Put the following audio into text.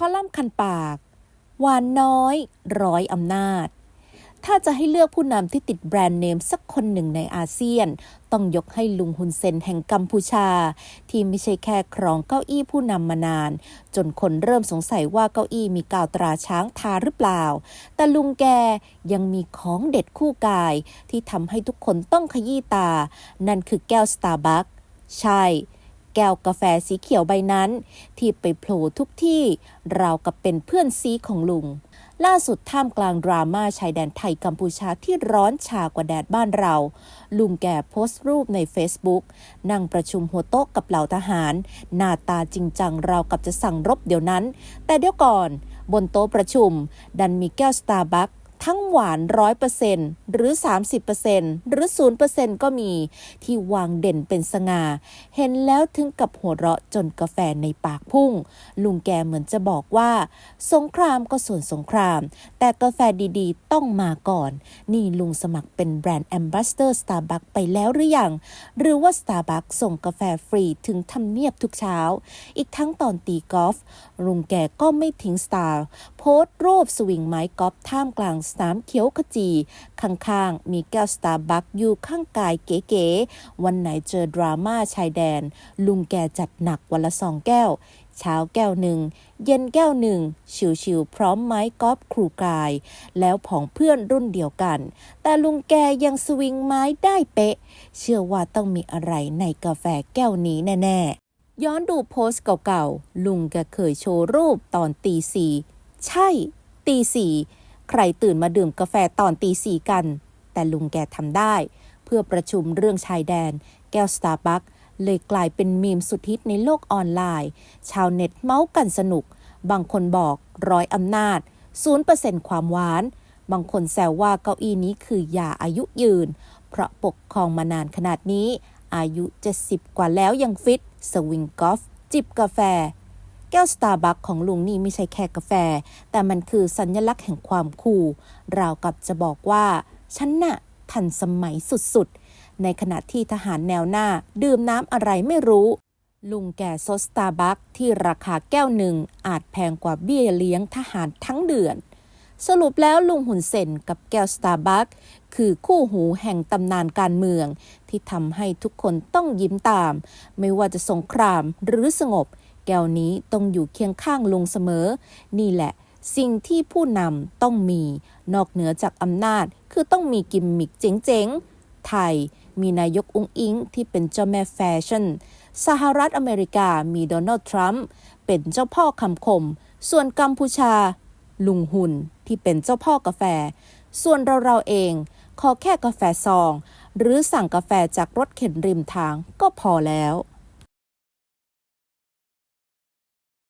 คอลัมน์คันปาก หวานน้อย ร้อยอำนาจ ถ้าจะให้เลือกผู้นำที่ติดแบรนด์เนมสักคนหนึ่งในอาเซียน ต้องยกให้ลุงฮุนเซนแห่งกัมพูชา ที่ไม่ใช่แค่ครองเก้าอี้ผู้นำมานาน จนคนเริ่มสงสัยว่าเก้าอี้มีกาวตราช้างทาหรือเปล่า แต่ลุงแกยังมีของเด็ดคู่กาย ที่ทำให้ทุกคนต้องขยี้ตา นั่นคือแก้วสตาร์บัคใช่ แก้วกาแฟสีเขียวใบนั้น ที่ไปโผล่ทุกที่ราวกับเป็นเพื่อนซีของลุง ล่าสุดท่ามกลางดราม่าชายแดนไทยกัมพูชาที่ร้อนชากว่าแดดบ้านเรา ลุงแก่โพสต์รูปใน Facebook นั่งประชุมหัวโต๊ะกับเหล่าทหาร หน้าตาจริงจังราวกับจะสั่งรบเดี๋ยวนั้น แต่เดี๋ยวก่อน บนโต๊ะประชุม ดันมีแก้วสตาร์บัค ทั้งหวานร้อยเปอร์เซ็นหรือ 30%หรือศูนเปอร์เซ็นก็มี ที่วางเด่นเป็นสง่า เห็นแล้วถึงกับหัวเราะจนกาแฟในปากพุ่ง ลุงแกเหมือนจะบอกว่า สงครามก็ส่วนสงคราม แต่กาแฟดีๆ ต้องมาก่อน นี่ลุงสมัครเป็นแบรนด์แอมบาสเตอร์สตาร์บัคไปแล้วหรือยัง หรือว่า Starbucks ส่งกาแฟฟรีถึงทำเนียบทุกเช้า อีกทั้งตอนตีกอล์ฟลุงแกก็ไม่ทิ้งสไตล์โพสต์รูปสวิงไม้กอล์ฟท่ามกลางสนามเขียวขจี ข้างๆ มีแก้วสตาร์บัคอยู่ข้างกายเก๋ๆ วันไหนเจอดราม่าชายแดน ลุงแกจัดหนักวันละสองแก้ว เช้าแก้วหนึ่ง เย็นแก้วหนึ่ง ชิวๆพร้อมไม้กอล์ฟครูกาย แล้วผองเพื่อนรุ่นเดียวกัน แต่ลุงแกยังสวิงไม้ได้เป๊ะ เชื่อว่าต้องมีอะไรในกาแฟแก้วนี้แน่ๆย้อนดูโพสต์เก่าๆ ลุงแกเคยโชว์รูปตอนตีสี่ ใช่ ตีสี่ ใครตื่นมาดื่มกาแฟตอนตีสี่กัน แต่ลุงแกทำได้ เพื่อประชุมเรื่องชายแดน แก้วสตาร์บัคเลยกลายเป็นมีมสุดฮิตในโลกออนไลน์ ชาวเน็ตเมาส์กันสนุก บางคนบอกร้อยอำนาจ 0%ความหวาน บางคนแซวว่าเก้าอี้นี้คือยาอายุยืน เพราะปกครองมานานขนาดนี้ อายุ 70 กว่าแล้วยังฟิต สวิงกอล์ฟจิบกาแฟ แก้วสตาร์บัคของลุงนี่ไม่ใช่แค่กาแฟ แต่มันคือสัญลักษณ์แห่งความคูลราวกับจะบอกว่า ฉันน่ะ ทันสมัยสุดๆ ในขณะที่ทหารแนวหน้า ดื่มน้ำอะไรไม่รู้ ลุงแก่ซดสตาร์บัคที่ราคาแก้วหนึ่งอาจแพงกว่าเบี้ยเลี้ยงทหารทั้งเดือน สรุปแล้วลุงหุ่นเซนกับแก้วสตาร์บัคคือคู่หูแห่งตำนานการเมือง ที่ทำให้ทุกคนต้องยิ้มตาม ไม่ว่าจะสงครามหรือสงบ แก้วนี้ต้องอยู่เคียงข้างลุงเสมอ นี่แหละ สิ่งที่ผู้นำต้องมี นอกเหนือจากอำนาจ คือต้องมีกิมมิคเจ๋งๆ ไทยมีนายกอุ้งอิงที่เป็นเจ้าแม่แฟชั่น สหรัฐอเมริกามีโดนัลด์ทรัมป์เป็นเจ้าพ่อคำคม ส่วนกัมพูชา ลุงหุนที่เป็นเจ้าพ่อกาแฟ ส่วนเราเราเอง ขอแค่กาแฟซอง หรือสั่งกาแฟจากรถเข็นริมทางก็พอแล้ว